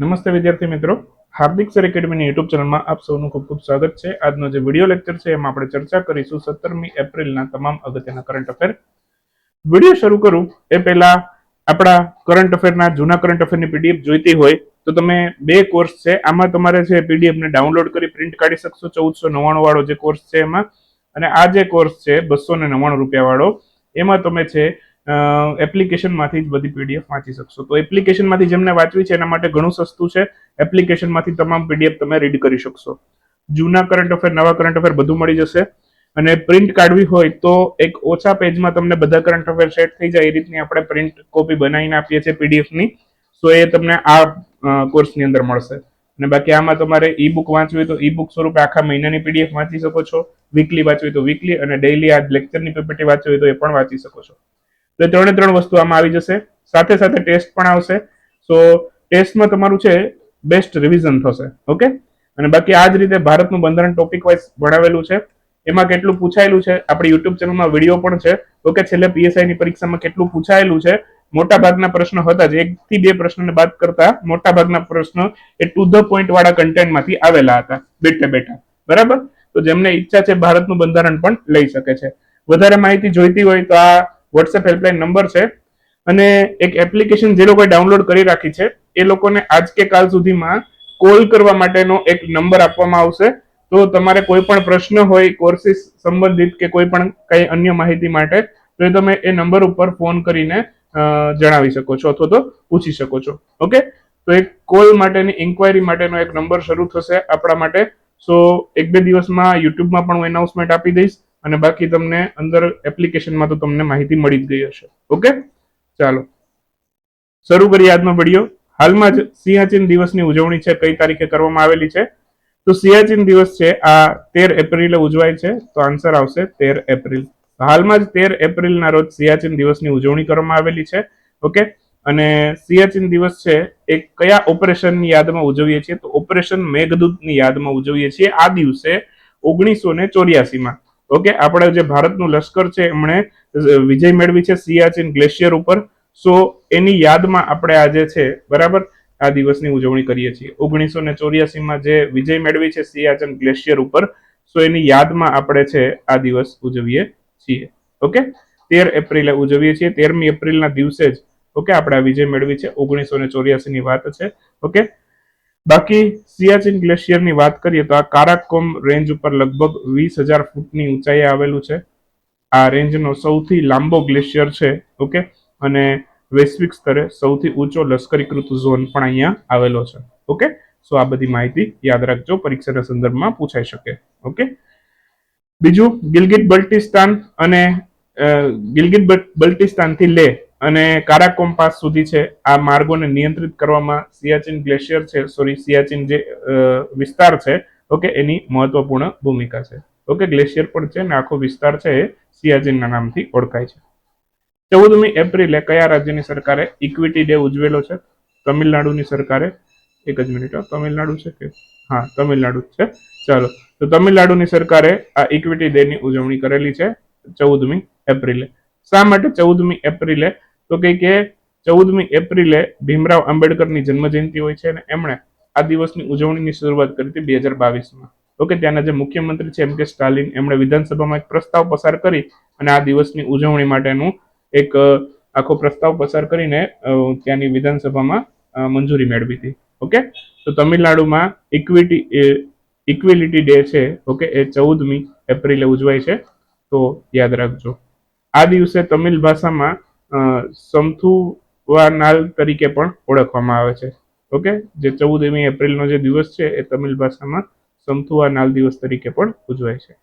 નમસ્તે વિદ્યાર્થી મિત્રો. હાર્દિક સર એકેડમીની યુટ્યુબ ચેનલમાં આપ સૌનું ખૂબ ખૂબ સ્વાગત છે. આજનો જે વીડિયો લેક્ચર છે એમાં આપણે ચર્ચા કરીશું સત્તરમી એપ્રિલના તમામ અગત્યના કરંટ અફેર વીડિયો શરૂ કરું. એ પહેલા આપણા કરંટ અફેરના જૂના કરંટ અફેરની પીડીએફ જોઈતી હોય તો તમે બે કોર્સ છે. આમાં તમારે છે પીડીએફ ને ડાઉનલોડ કરી પ્રિન્ટ કાઢી શકશો. ચૌદસો નવ્વાણું વાળો જે કોર્સ છે એમાં. અને આ જે કોર્સ છે બસો ને નવ્વાણું રૂપિયા વાળો. એમાં તમે છે એપ્લિકેશનમાંથી જ બધી પીડીએફ વાંચી શકશો. તો એપ્લિકેશનમાંથી જેમને વાંચવી છે એના માટે ઘણું સસ્તું છે. એપ્લિકેશનમાંથી તમામ પીડીએફ તમે રીડ કરી શકશો. જૂના કરંટ અફેર નવા કરંટ અફેર બધું મળી જશે. અને પ્રિન્ટ કાઢવી હોય તો એક ઓછા પેજમાં તમને બધા કરંટ અફેર સેટ થઈ જાય. એ રીતની આપણે પ્રિન્ટ કોપી બનાવીને આપીએ છીએ પીડીએફની તો એ તમને આ કોર્સની અંદર મળશે. અને બાકી આમાં તમારે ઈ બુક વાંચવી હોય તો ઈ બુક સ્વરૂપે આખા મહિનાની પીડીએફ વાંચી શકો છો. વીકલી વાંચવી તો વીકલી અને ડેઈલી આ લેક્ચરની પીપીટી વાંચવી હોય તો એ પણ વાંચી શકો છો. તો ત્રણે ત્રણ વસ્તુ આમાં આવી જશે. સાથે સાથે ટેસ્ટ પણ આવશે. સો ટેસ્ટમાં તમારું છે, બેસ્ટ રિવિઝન થશે. ઓકે? અને બાકી આ જ રીતે ભારતનું બંધારણ ટોપિક વાઇઝ ભણાવેલું છે. એમાં કેટલું પૂછાયેલું છે? આપણી યુટ્યુબ ચેનલમાં વીડિયો પણ છે. ઓકે છેલ્લે પીએસઆઈ ની પરીક્ષામાં કેટલું પૂછાયેલું છે? મોટા ભાગના પ્રશ્નો હતા જ. એક થી બે પ્રશ્નને બાદ કરતા મોટા ભાગના પ્રશ્નો એ ટુ ધ પોઈન્ટ વાળા કન્ટેન્ટમાંથી આવેલા હતા. બેઠે બેઠા. બરાબર? તો જેમને ઈચ્છા છે ભારતનું બંધારણ પણ લઈ શકે છે. વધારે માહિતી જોઈતી હોય તો આ વોટ્સએપ હેલ્પલાઇન નંબર છે. અને એક એપ્લિકેશન જે લોકોએ ડાઉનલોડ કરી રાખી છે, એ લોકોને આજ કે કાલ સુધીમાં કોલ કરવા માટેનો એક નંબર આપવામાં આવશે. તો તમારે કોઈ પણ પ્રશ્ન હોય કોર્સિસ સંબંધિત કે કોઈ પણ કઈ અન્ય માહિતી માટે, તો એ તમે એ નંબર ઉપર ફોન કરીને જણાવી શકો છો અથવા તો પૂછી શકો છો. ઓકે તો એક કોલ માટેની ઇન્ક્વાયરી માટેનો એક નંબર શરૂ થશે આપણા માટે. સો એક બે દિવસમાં યુટ્યુબમાં પણ હું એનાઉન્સમેન્ટ આપી દઈશ. અને બાકી તમને અંદર એપ્લિકેશનમાં તો તમને માહિતી મળી જ ગઈ હશે. ઓકે? ચાલો. શરૂ કરીએ આજનો વીડિયો હાલમાં જ સિંહાચીન દિવસની ઉજવણી છે, કઈ તારીખે કરવામાં આવેલી છે? તો સિંહાચીન દિવસ છે, આ તેર એપ્રિલે ઉજવાય છે, તો આન્સર આવશે તેર એપ્રિલ. હાલમાં જ તેર એપ્રિલના રોજ સિયાચીન દિવસની ઉજવણી કરવામાં આવેલી છે, ઓકે? અને સિયાચીન દિવસ છે, એ કયા ઓપરેશનની યાદમાં ઉજવીએ છીએ? તો ઓપરેશન મેઘદૂતની યાદમાં ઉજવીએ છીએ, આ દિવસે ઓગણીસો ને ચોર્યાસીમાં. ઓકે, આપણે જે ભારતનું લશ્કર છે, એમણે વિજય મેળવી છે સિયાચીન ગ્લેશિયર ઉપર. સો, એની યાદમાં આપણે આજે છે, બરાબર? આ દિવસની ઉજવણી કરીએ છીએ. ઓગણીસો ને ચોર્યાસીમાં જે વિજય મેળવી છે સિયાચન ગ્લેશિયર ઉપર, સો એની યાદમાં આપણે છે, આ દિવસ ઉજવીએ છીએ. ઓકે? તેર એપ્રિલે ઉજવીએ છીએ. તેરમી એપ્રિલના દિવસે જ, ઓકે, આપણે આ વિજય મેળવી છે. ઓગણીસો ને ચોર્યાસી ની વાત છે. ઓકે? બાકી સિયાચીન ગ્લેશિયરની વાત કરીએ તો આ કારાકોમ રેન્જ ઉપર લગભગ વીસ હજાર ફૂટની ઊંચાઈએ આવેલું છે. આ રેન્જનો સૌથી લાંબો ગ્લેશિયર છે, ઓકે? અને વૈશ્વિક સ્તરે સૌથી ઊંચો લશ્કરીકૃત ઝોન પણ અહીંયા આવેલો છે, ઓકે? સો આ બધી માહિતી યાદ રાખજો, પરીક્ષાના સંદર્ભમાં પૂછાઈ શકે, ઓકે? બીજું, ગિલગિટ બલ્ટિસ્તાન અને ગિલગિટ બલ્ટિસ્તાનથી લે અને કારાકોમ પાસ સુધી છે, આ માર્ગોને નિયંત્રિત કરવામાં સિયાચીન ગ્લેશિયર છે, સોરી, સિયાચીન જે વિસ્તાર છે, ઓકે, એની મહત્વપૂર્ણ ભૂમિકા છે. ઓકે, ગ્લેશિયર પણ છે ને આખો વિસ્તાર છે એ સિયાચીનના નામથી ઓળખાય છે. ચૌદમી એપ્રિલે કયા રાજ્યની સરકારે ઇક્વિટી ડે ઉજવેલો છે? તમિલનાડુની સરકારે? એક જ મિનિટ તમિલનાડુ છે કે? હા, તમિલનાડુ છે. ચાલો, તો તમિલનાડુની સરકારે આ ઇક્વિટી ડેની ઉજવણી કરેલી છે ચૌદમી એપ્રિલે. શા માટે ચૌદમી એપ્રિલે? તો કે કે ચૌદમી એપ્રિલે ભીમરાવ આંબેડકરની જન્મજયંતિ હોય છે અને એમણે આ દિવસની ઉજવણીની શરૂઆત કરી હતી બે હજાર બાવીસમાં. ઓકે ત્યાંના જે મુખ્યમંત્રી છે એમ કે સ્ટાલિન, એમણે વિધાનસભામાં એક પ્રસ્તાવ પસાર કરી અને આ દિવસની ઉજવણી માટેનું એક આખો પ્રસ્તાવ પસાર કરીને ત્યાંની વિધાનસભામાં મંજૂરી મેળવી હતી. ઓકે? તો તમિલનાડુમાં ઇક્વિટી ઇક્વિલિટી ડે છે, ઓકે? એ ચૌદમી એપ્રિલે ઉજવાય છે. તો યાદ રાખજો. આ દિવસે તમિલ ભાષામાં સમથુવાનાલ તરીકે પણ ઓળખવામાં આવે છે. ઓકે? જે ચૌદમી એપ્રિલનો જે દિવસ છે, એ તમિલ ભાષામાં સમથુવાનાલ દિવસ તરીકે પણ ઉજવાય છે.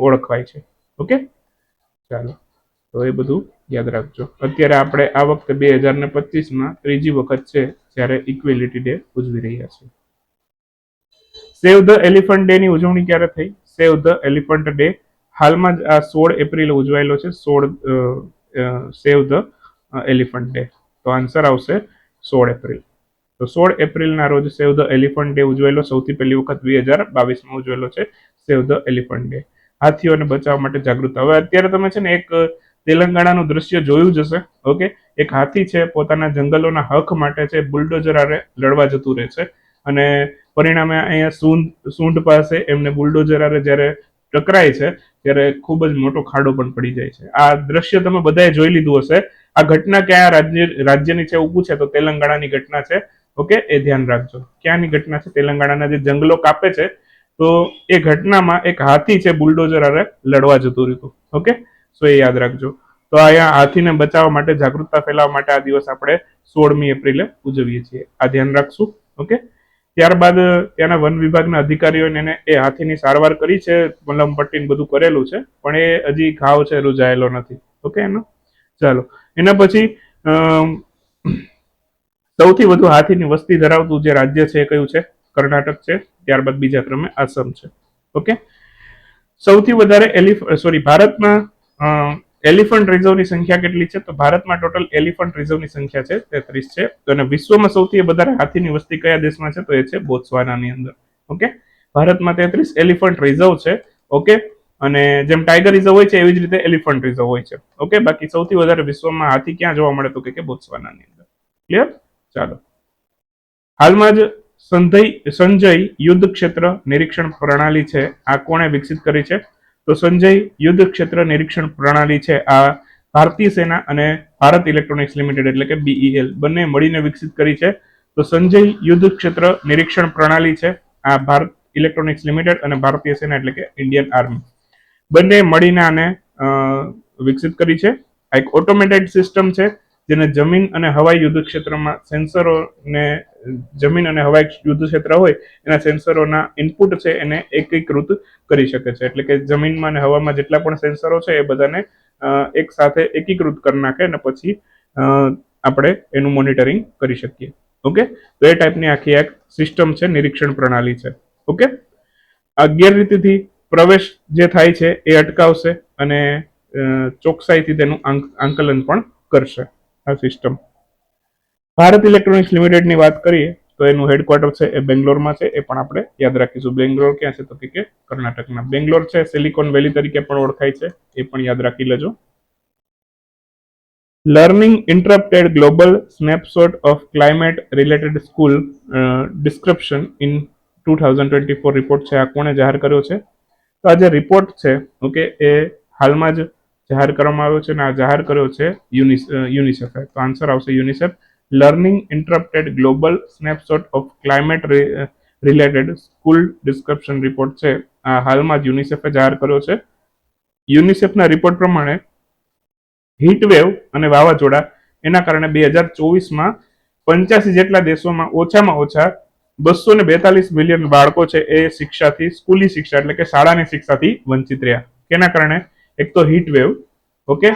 ઓળખવાય છે. ઓકે? ચાલો. તો એ બધું યાદ રાખજો. અત્યારે આપણે આ વખતે બે હજાર ને પચીસમાં ત્રીજી વખત છે, જ્યારે ઇક્વેલિટી ડે ઉજવી રહ્યા છીએ. સેવ ધ એલિફન્ટ ડે ની ઉજવણી ક્યારે થઈ? સેવ ધ એલિફન્ટ ડે હાલમાં જ આ સોળ એપ્રિલે ઉજવાયેલો છે. સોળ સેવ ધ એલિફન્ટ ડે તો આન્સર આવશે સોળ એપ્રિલ. તો સોળ એપ્રિલના રોજ સેવ ધ એલિફન્ટ ડે ઉજવેલો. સૌથી પહેલી વખત બે હજાર બાવીસમાં ઉજવેલો છે સેવ ધ એલિફન્ટ ડે હાથીઓને બચાવવા માટે જાગૃત. હવે અત્યારે તમે છે ને એક તેલંગાણાનું દ્રશ્ય જોયું જ હશે. ઓકે? એક હાથી છે, પોતાના જંગલોના હક માટે છે, બુલડોઝર આરે લડવા જતું રહે છે. અને પરિણામે અહીંયા સૂંઢ સૂંઢ પાસે એમને બુલડોઝર આરે જ્યારે ટકરાય છે ત્યારે ખૂબ જ મોટો ખાડો પણ પડી જાય છે. આ દ્રશ્ય તમે બધાએ જોઈ લીધું હશે. આ ઘટના કયા રાજ્ય, રાજ્યની છે ઊભું છે તો તેલંગાણાની ઘટના છે. ઓકે, એ ધ્યાન રાખજો. ક્યાંની ઘટના છે? તેલંગાણાના જે જંગલો કાપે છે, તો એ ઘટનામાં એક હાથી છે, બુલડોઝર આરે લડવા જતું રહ્યું ઓકે, સો એ યાદ રાખજો. તો અહીંયા હાથીને બચાવવા માટે, જાગૃતતા ફેલાવવા માટે આ દિવસ આપણે સોળમી એપ્રિલે ઉજવીએ છીએ. આ ધ્યાન રાખશું. ઓકે? ત્યારબાદ ત્યાંના વન વિભાગના અધિકારીઓને એને એ હાથીની સારવાર કરી છે મલમ પટ્ટીને બધું કરેલું છે, પણ એ હજી ઘાવ છે રૂજાયેલો નથી. ઓકે, એનો? ચાલો. એના પછી સૌથી વધુ હાથીની વસ્તી ધરાવતું જે રાજ્ય છે એ કયું છે? કર્ણાટક છે, ત્યારબાદ બીજા ક્રમે આસામ છે. ઓકે? સૌથી વધારે એલિફ, સોરી, ભારતમાં એલિફન્ટ રિઝર્વની સંખ્યા કેટલી છે? તો ભારતમાં ટોટલ એલિફન્ટ રિઝર્વની સંખ્યા છે, તેત્રીસ છે. અને વિશ્વમાં સૌથી વધારે હાથીની વસ્તી કયા દેશમાં છે? તો એ છે બોત્સવાનાની અંદર. ઓકે? ભારતમાં તેત્રીસ એલિફન્ટ રિઝર્વ છે. ઓકે? અને જેમ ટાઈગર રિઝર્વ હોય છે, એવી જ રીતે એલિફન્ટ રિઝર્વ હોય છે. ઓકે? બાકી સૌથી વધારે વિશ્વમાં હાથી ક્યાં જોવા મળે તો કે કે બોત્સવાનાની અંદર. ક્લિયર ચાલો. હાલમાં જ સંધય, સંજય યુદ્ધ ક્ષેત્ર નિરીક્ષણ પ્રણાલી છે. આ કોણે વિકસિત કરી છે? તો સંજય યુદ્ધ ક્ષેત્ર નિરીક્ષણ પ્રણાલી છે. આ ભારતીય સેના અને ભારત ઇલેક્ટ્રોનિક્સ લિમિટેડ એટલે કે બીઈએલ બંને મળીને વિકસિત કરી છે. તો સંજય યુદ્ધ ક્ષેત્ર નિરીક્ષણ પ્રણાલી છે. આ ભારત ઇલેક્ટ્રોનિક્સ લિમિટેડ અને ભારતીય સેના એટલે કે ઇન્ડિયન આર્મી. બંને મળીને આને વિકસિત કરી છે. આ એક ઓટોમેટેડ સિસ્ટમ છે, જેને જમીન અને હવાઈ યુદ્ધ ક્ષેત્રમાં સેન્સરોને જમીન અને હવાઈ યુદ્ધ ક્ષેત્ર હોય, એના સેન્સરોના ઇનપુટ છે એને એકીકૃત કરી શકે છે. એટલે કે જમીનમાં અને હવામાં જેટલા પણ સેન્સરો છે એ બધાને એક સાથે એકીકૃત કરી નાખે અને પછી આપણે એનું મોનિટરિંગ કરી શકીએ. ઓકે? તો એ ટાઈપની આખી એક સિસ્ટમ છે, નિરીક્ષણ પ્રણાલી છે. ઓકે? આ ગેરરીતિથી પ્રવેશ જે થાય છે એ અટકાવશે અને ચોકસાઈથી તેનું આંક- આંકલન પણ કરશે આ સિસ્ટમ ભારત ઇલેક્ટ્રોનિક્સ લિમિટેડની વાત કરીએ, તો એનું હેડક્વાર્ટર છે એ બેંગ્લોરમાં છે, એ પણ આપણે યાદ રાખીશું. બેંગ્લોર ક્યાં છે તો કે કર્ણાટકના. બેંગ્લોર છે સિલિકોન વેલી તરીકે પણ ઓળખાય છે, એ પણ યાદ રાખી લેજો. Learning interrupted global snapshot of climate related school description in two thousand twenty four report છે. આ કોણે જાહેર કર્યો છે? તો આ જે રિપોર્ટ છે ઓકે એ હાલમાં જ જાહેર કરવામાં આવ્યો છે અને આ જાહેર કર્યો છે યુનિસ યુનિસેફે. તો આન્સર આવશે UNICEF. Learning interrupted global snapshot of climate related school description report છે. આ હાલમાં જ યુનિસેફે જાહેર કર્યો છે. યુનિસેફના રિપોર્ટ પ્રમાણે હીટવેવ અને વાવાઝોડા એના કારણે બે હજાર ચોવીસમાં પંચ્યાસી જેટલા દેશોમાં ઓછામાં ઓછા બસો ને બેતાલીસ મિલિયન બાળકો છે એ શિક્ષાથી, સ્કૂલી શિક્ષા એટલે કે શાળાની શિક્ષાથી વંચિત રહ્યા. કેના કારણે? એક તો હીટ વેવ ઓકે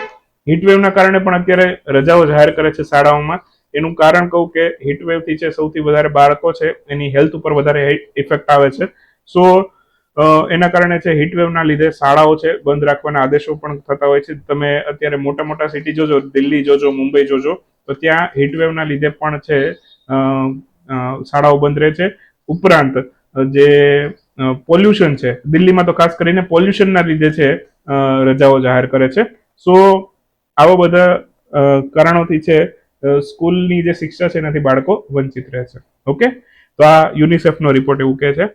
હીટ વેવના કારણે પણ અત્યારે રજાઓ જાહેર કરે છે શાળાઓમાં. એનું કારણ કહું કે હીટ વેવથી છે સૌથી વધારે બાળકો છે, એની હેલ્થ ઉપર વધારે ઇફેક્ટ આવે છે. સો એના કારણે છે હીટવેવના લીધે શાળાઓ છે, બંધ રાખવાના આદેશો પણ થતા હોય છે. તમે અત્યારે મોટા મોટા સિટી જોજો, દિલ્હી જોજો, મુંબઈ જોજો, તો ત્યાં હીટવેવના લીધે પણ છે શાળાઓ બંધ રહે છે. ઉપરાંત, જે પોલ્યુશન છે, દિલ્હીમાં તો ખાસ કરીને પોલ્યુશનના લીધે છે રજાઓ જાહેર કરે છે. સો આવા બધા કારણોથી છે સ્કૂલની જે શિક્ષા છે એનાથી બાળકો વંચિત રહે છે. ઓકે? તો આ યુનિસેફનો રિપોર્ટ એવું કહે છે.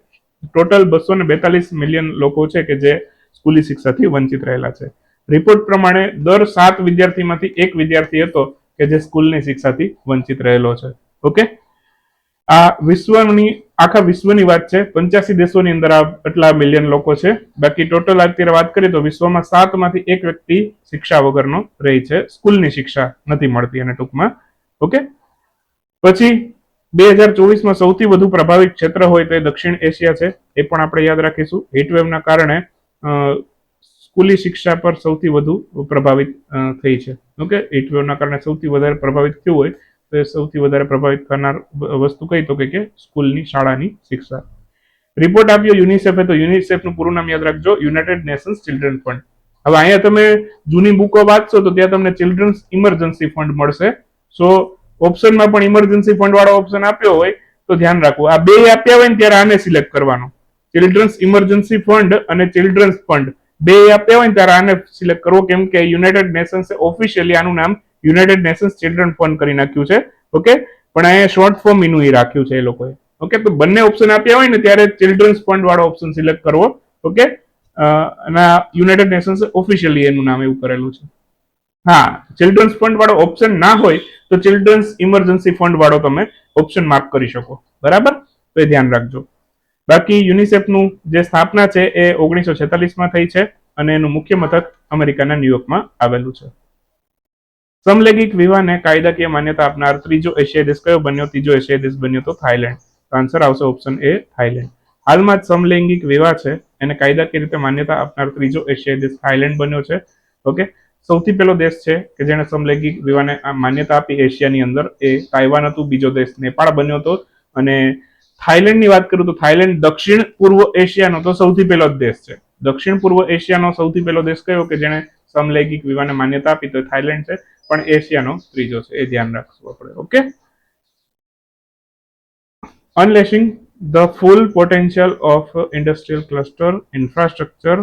ટોટલ બસો ને બેતાલીસ મિલિયન લોકો છે કે જે સ્કૂલી શિક્ષાથી વંચિત રહેલા છે. રિપોર્ટ પ્રમાણે દર સાત વિદ્યાર્થીમાંથી એક વિદ્યાર્થી હતો કે જે સ્કૂલની શિક્ષાથી વંચિત રહેલો છે. ઓકે? આ વિશ્વની, આખા વિશ્વની વાત છે. પંચ્યાસી દેશોની અંદર આ આટલા મિલિયન લોકો છે. બાકી ટોટલ અત્યારે વાત કરીએ તો વિશ્વમાં સાતમાંથી એક વ્યક્તિ શિક્ષા વગરનો રહી છે. સ્કૂલની શિક્ષા નથી મળતી એને ટૂંકમાં. ઓકે? પછી બે હજાર ચોવીસમાં સૌથી વધુ પ્રભાવિત ક્ષેત્ર હોય તો એ દક્ષિણ એશિયા છે. એ પણ આપણે યાદ રાખીશું. હીટવેવના કારણે સ્કૂલી શિક્ષા પર સૌથી વધુ પ્રભાવિત થઈ છે. ઓકે? હીટવેવના કારણે સૌથી વધારે પ્રભાવિત થયું હોય તો એ સૌથી વધારે પ્રભાવિત કરનાર વસ્તુ કઈ તો કે સ્કૂલની શાળાની શિક્ષા. રિપોર્ટ આપ્યો યુનિસેફે, તો યુનિસેફનું પૂરું નામ યાદ રાખજો, યુનાઇટેડ નેશન્સ ચિલ્ડ્રન ફંડ. હવે અહીંયા તમે જૂની બુકો વાંચશો તો ત્યાં તમને ચિલ્ડ્રન્સ ઇમરજન્સી ફંડ મળશે. સો, ઓપ્શનમાં પણ ઇમરજન્સી ફંડ વાળો ઓપ્શન આપ્યો હોય તો ધ્યાન રાખવું આ બે આપ્યા હોય ને ત્યારે આને સિલેક્ટ કરવાનો. ચિલ્ડ્રન્સ ઇમરજન્સી ફંડ અને ચિલ્ડ્રન્સ ફંડ. બે આપ્યા હોય ને ત્યારે આને સિલેક્ટ કરવો. કેમ કે યુનાઇટેડ નેશન્સે ઓફિશિયલી આનું નામ યુનાઇટેડ નેશન્સ ચિલ્ડ્રન ફંડ કરી નાખ્યું છે, ઓકે? પણ અહીંયા શોર્ટ ફોર્મ એનું એ રાખ્યું છે એ લોકોએ, ઓકે? તો બંને ઓપ્શન આપ્યા હોય ને ત્યારે ચિલ્ડ્રન્સ ફંડ વાળો ઓપ્શન સિલેક્ટ કરવો, ઓકે? અને યુનાઇટેડ નેશન્સ ઓફિશિયલી એનું નામ એવું કરેલું છે. હા ચિલ્ડ્રન્સ ફંડ વાળો ઓપ્શન ના હોય તો ચિલ્ડ્રન્સ ઇમરજન્સી ફંડ વાળો તમે ઓપ્શન માર્ક કરી શકો, બરાબર? તો એ ધ્યાન રાખજો. બાકી યુનિસેફનું જે સ્થાપના છે એ ઓગણીસો છેતાલીસમાં થઈ છે અને એનું મુખ્ય મથક અમેરિકાના ન્યુયોર્કમાં આવેલું છે. સમલૈંગિક વિવાહને કાયદાકીય માન્યતા આપનાર ત્રીજો એશિયાઈ દેશ કયો બન્યો? ત્રીજો એશિયાઈ દેશ બન્યો તો થાઈલેન્ડ તો આન્સર આવશે ઓપ્શન એ થાઈલેન્ડ હાલમાં સમલૈંગિક વિવાહ છે. એને કાયદાકીય રીતે માન્યતા આપનાર ત્રીજો એશિયાઈ દેશ થાઈલેન્ડ બન્યો છે. ઓકે સૌથી પહેલો દેશ છે કે જેણે સમલૈંગિક વિવાહને માન્યતા આપી એશિયાની અંદર એ તાઇવાન હતું. બીજો દેશ નેપાળ બન્યો હતો. અને થાઈલેન્ડની વાત કરું તો થાઈલેન્ડ દક્ષિણ પૂર્વ એશિયાનો તો સૌથી પહેલો દેશ છે. દક્ષિણ પૂર્વ એશિયાનો સૌથી પહેલો દેશ કયો કે જેણે સમલૈંગિક વિવાહને માન્યતા આપી તો થાઈલેન્ડ છે. પણ એશિયાનો ત્રીજો છે, એ ધ્યાન રાખવું આપણે okay unleashing the full potential of industrial cluster infrastructure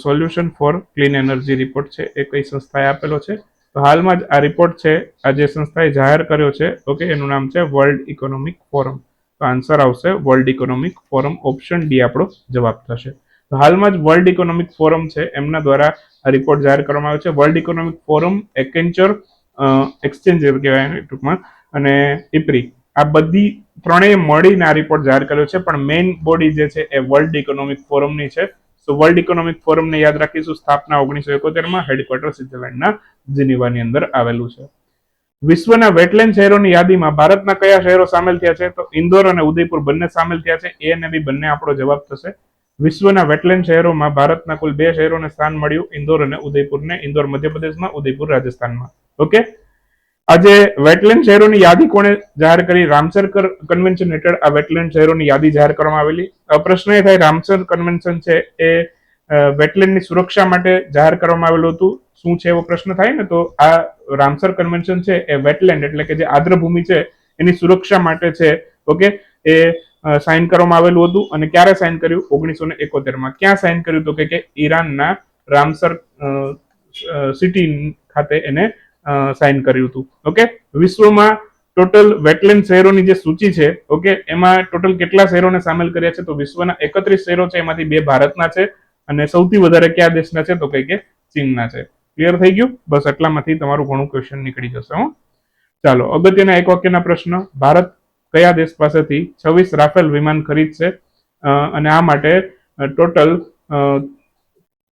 solution for clean energy report છે, એ કઈ સંસ્થાએ આપેલો છે? તો હાલમાં જ આ રિપોર્ટ છે, આ જે સંસ્થાએ જાહેર કર્યો છે ઓકે એનું નામ છે વર્લ્ડ ઇકોનોમિક ફોરમ તો આન્સર આવશે world economic forum option D આપણો જવાબ થશે. હાલમાં જ વર્લ્ડ ઇકોનોમિક ફોરમ છે. એમના દ્વારા આ રિપોર્ટ જાહેર કરવામાં આવ્યો છે. World economic forum Accenture exchange એવું કહેવાય ટૂંકમાં, અને ઇપરી આ બધી ત્રણેય મળીને આ રિપોર્ટ જાહેર કર્યો છે. પણ મેઇન બોડી જે છે એ વર્લ્ડ ઇકોનોમિક ફોરમની છે. સો વર્લ્ડ ઇકોનોમિક ફોરમને યાદ રાખીશું, સ્થાપના ઓગણીસો એકોતેરમાં હેડક્વાર્ટર સ્વિટરલેન્ડના જીનીવાની અંદર આવેલું છે. વિશ્વના વેટલેન્ડ શહેરોની યાદીમાં ભારતના કયા શહેરો સામેલ થયા છે? તો ઇન્દોર અને ઉદયપુર બંને સામેલ થયા છે. એ અને બી બંને આપણો જવાબ થશે. વિશ્વના વેટલેન્ડ શહેરોમાં ભારતના કુલ બે શહેરોને સ્થાન મળ્યું, ઇન્દોર અને ઉદયપુરને. ઇન્દોર મધ્યપ્રદેશમાં, ઉદયપુર રાજસ્થાનમાં. ઓકે? આજે વેટલેન્ડ શહેરોની યાદી કોણે જાહેર કરી? રામસર કન્વેન્શન હેઠળ આ વેટલેન્ડ શહેરોની યાદી જાહેર કરવામાં આવેલી. પ્રશ્ન એ થાય, રામસર કન્વેન્શન છે એ વેટલેન્ડની સુરક્ષા માટે જાહેર કરવામાં આવેલું હતું. શું છે એવો પ્રશ્ન થાય ને, તો આ રામસર કન્વેન્શન છે એ વેટલેન્ડ એટલે કે જે આદ્રભૂમિ છે એની સુરક્ષા માટે છે. ઓકે? એ સાઇન કરવામાં આવેલું હતું અને ક્યારે સાઇન કર્યું? ઓગણીસો ને એકોતેરમાં. ક્યાં સાઇન કર્યું તો કે ઈરાનના રામસર સિટી ખાતે એને સાઇન કર્યું હતું. ઓકે વિશ્વમાં ટોટલ વેટલેન્ડ શહેરોની જે સૂચિ છે ઓકે એમાં ટોટલ કેટલા શહેરોને સામેલ કર્યા છે? તો વિશ્વના એકત્રીસ શહેરો છે. એમાંથી બે ભારતના છે અને સૌથી વધારે કયા દેશના છે? તો કઈ કે ચીનના છે. ક્લિયર થઈ ગયું? બસ એટલામાંથી તમારું ઘણું ક્વેશ્ચન નીકળી જશે, હો. ચાલો, અગત્યના એક વાક્યના પ્રશ્ન. ભારત કયા દેશ પાસેથી છવ્વીસ રાફેલ વિમાન ખરીદશે અને આ માટે ટોટલ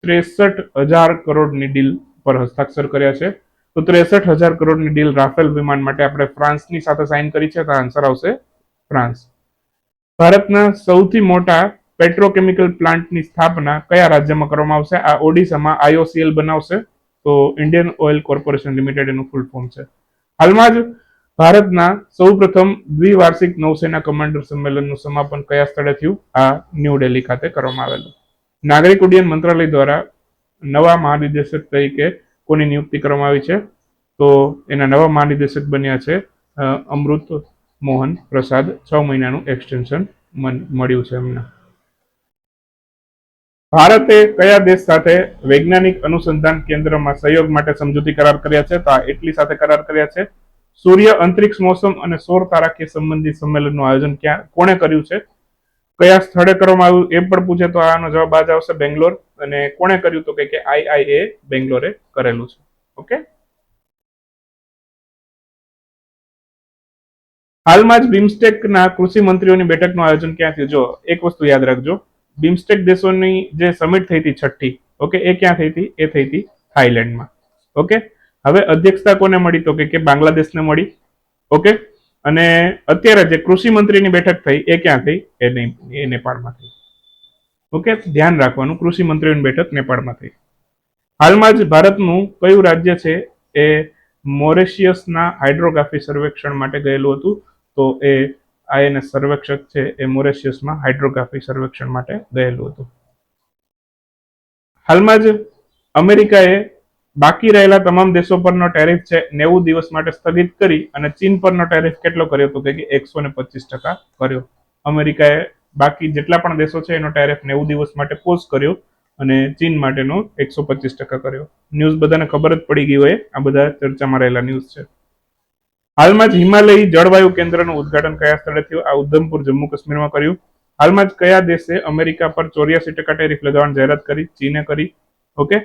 ત્રેસઠ હજાર કરોડની ડીલ પર હસ્તાક્ષર કર્યા છે. તો ત્રેસઠ હજાર કરોડની ડીલ રાફેલ વિમાન માટે આપણે ફ્રાન્સની સાથે સાઇન કરી છે. તો આન્સર આવશે ફ્રાન્સ. ભારતના સૌથી મોટા પેટ્રોકેમિકલ પ્લાન્ટની સ્થાપના કયા રાજ્યમાં કરવામાં આવશે? આ ઓડિશામાં આઈઓસીએલ બનાવશે. તો ઇન્ડિયન ઓઇલ કોર્પોરેશન લિમિટેડ એનું ફૂલ ફોર્મ છે. હાલમાં જ ભારતના સૌપ્રથમ દ્વિવાર્ષિક નૌસેના કમાન્ડર સંમેલનનું સમાપન કયા સ્થળે થયું? આ ન્યૂ દિલ્હી ખાતે કરવામાં આવેલું. નાગરિક ઉડ્ડયન મંત્રાલય દ્વારા નવા મહાનિદેશક તરીકે કોની નિયુક્તિ કરવામાં આવી છે? તો એના નવા મહાનિદેશક બન્યા છે અમૃત મોહન પ્રસાદ. છ મહિનાનું એક્સટેન્શન મળ્યું છે એમને. ભારતે કયા દેશ સાથે વૈજ્ઞાનિક અનુસંધાન કેન્દ્રમાં સહયોગ માટે સમજૂતી કરાર કર્યા છે? તો આ ઇટલી સાથે કરાર કર્યા છે. સૂર્ય, અંતરિક્ષ, મોસમ અને સૌર તારાકીય સંબંધિત સંમેલનનું આયોજન ક્યાં, કોણે કર્યું છે? કયા સ્થળે કરવામાં આવ્યું એ પણ પૂછે તો આનો જવાબ આજ આવશે બેંગ્લોર. અને કોણે કર્યું તો કે આઈઆઈએ બેંગ્લોરે કરેલું છે. ઓકે? હાલમાં જ બિમસ્ટેકના કૃષિ મંત્રીઓની બેઠકનું આયોજન ક્યાં થયું? જો, એક વસ્તુ યાદ રાખજો. બિમસ્ટેક દેશોની જે સમિટ થઈ હતી છઠ્ઠી, ઓકે, એ ક્યાં થઈ હતી? એ થઈ હતી થાઈલેન્ડમાં ઓકે? હવે અધ્યક્ષતા કોને મળી તો કે બાંગ્લાદેશને મળી? ઓકે? અને અત્યારે જે કૃષિ મંત્રીની બેઠક થઈ, એ ક્યાં થઈ? એ એ નેપાળમાં થઈ. ઓકે? ધ્યાન રાખવાનું, કૃષિ મંત્રીઓની બેઠક નેપાળમાં થઈ. હાલમાં જ ભારતનું કયું રાજ્ય છે? એ મોરેશિયસના હાઇડ્રોગ્રાફી સર્વેક્ષણ માટે ગયેલું હતું. તો એ આઈએનએસ સર્વેક્ષક છે, એ મોરેશિયસમાં હાઇડ્રોગ્રાફી સર્વેક્ષણ માટે ગયેલું હતું. હાલમાં જ અમેરિકાએ બાકી રહેલા તમામ દેશો પરનો ટેરિફ છે, નેવું દિવસ માટે સ્થગિત કરી અને ચીન પરનો ટેરિફ કેટલો કર્યો તો કે એકસો ને પચીસ ટકા કર્યો. અમેરિકાએ બાકી જેટલા પણ દેશો છે એનો ટેરિફ નેવું દિવસ માટે પોઝ કર્યો અને ચીન માટેનો એકસો પચીસ ટકા કર્યો. ન્યૂઝ બધાને ખબર જ પડી ગઈ હોય, આ બધા ચર્ચામાં રહેલા ન્યૂઝ છે. હાલમાં જ હિમાલય જળવાયુ કેન્દ્રનું ઉદ્ઘાટન કયા સ્થળે થયું? આ ઉધમપુર, જમ્મુ કાશ્મીરમાં કર્યું. હાલમાં જ કયા દેશે અમેરિકા પર ચોર્યાસી ટકા ટેરિફ લગાવવાની જાહેરાત કરી? ચીને કરી. ઓકે?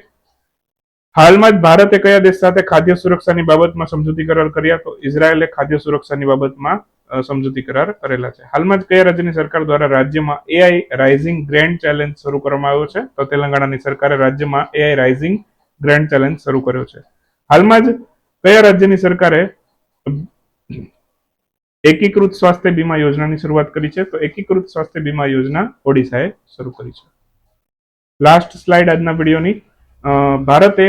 હાલમાં જ ભારતે કયા દેશ સાથે ખાદ્ય સુરક્ષાની બાબતમાં સમજૂતી કરાર કર્યા તો ઇઝરાયેલે ખાદ્ય સુરક્ષાની બાબતમાં સમજૂતી કરાર કરેલા છે. હાલમાં જ કયા રાજ્યની સરકાર દ્વારા રાજ્યમાં એઆઈ રાઇઝિંગ ગ્રેન્ડ ચેલેન્જ શરૂ કરવામાં આવ્યો છે? તો તેલંગાણાની સરકારે રાજ્યમાં એઆઈ રાઇઝિંગ ગ્રેન્ડ ચેલેન્જ શરૂ કર્યો છે. હાલમાં જ કયા રાજ્યની સરકારે એકીકૃત સ્વાસ્થ્ય બીમા યોજનાની શરૂઆત કરી છે? તો એકીકૃત સ્વાસ્થ્ય બીમા યોજના ઓડિશાએ શરૂ કરી છે. લાસ્ટ સ્લાઇડ આજના વિડીયોની. ભારતે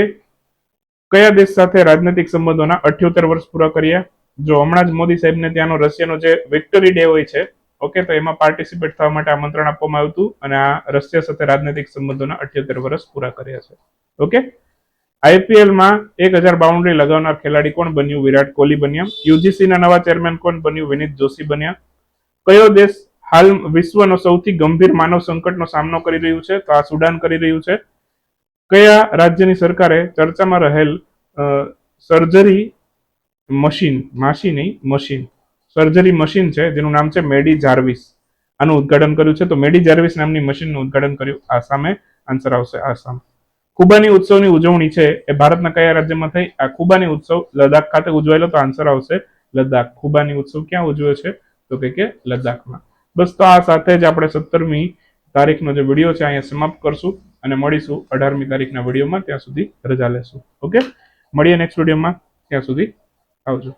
કયા દેશ સાથે રાજનૈતિક સંબંધોના અઠ્યોતેર વર્ષ પૂરા કર્યા? જો હમણાં જ મોદી સાહેબને ત્યાંનો રશિયાનો જે વિક્ટરી ડે હોય છે, ઓકે, તો એમાં પાર્ટિસિપેટ થવા માટે આમંત્રણ આપવામાં આવ્યું હતું અને આ રશિયા સાથે રાજનૈતિક સંબંધોના અઠ્યોતેર વર્ષ પૂરા કર્યા છે. ઓકે? આઈપીએલમાં એક હજાર બાઉન્ડ્રી લગાવનાર ખેલાડી કોણ બન્યું? વિરાટ કોહલી બન્યા. યુજીસીના નવા ચેરમેન કોણ બન્યું? વિનીત જોશી બન્યા. કયો દેશ હાલ વિશ્વનો સૌથી ગંભીર માનવ સંકટનો સામનો કરી રહ્યું છે? તો આ સુડાન કરી રહ્યું છે. કયા રાજ્યની સરકારે ચર્ચામાં રહેલ સર્જરી મશીન માસી નહીં મશીન સર્જરી મશીન છે, જેનું નામ છે મેડી જાર્વિસ આનું ઉદ્ઘાટન કર્યું છે, તો મેડી જાર્વિસ નામની મશીનનું ઉદ્ઘાટન કર્યું આસામે આન્સર આવશે આસામ કુબાની ઉત્સવની ઉજવણી છે, એ ભારતના કયા રાજ્યમાં થઈ? આ કુબાની ઉત્સવ લદ્દાખ ખાતે ઉજવાયેલો, તો આન્સર આવશે લદ્દાખ. કુબાની ઉત્સવ ક્યાં ઉજવે છે? તો કે કે લદ્દાખમાં. બસ તો આ સાથે જ આપણે સત્તરમી તારીખનો જે વીડિયો છે, અહીંયા સમાપ્ત કરશું. અને મળીશું અઢારમી તારીખના વિડીયોમાં. ત્યાં સુધી રજા લેશું. ઓકે મળીએ નેક્સ્ટ વિડીયોમાં. ત્યાં સુધી આવજો.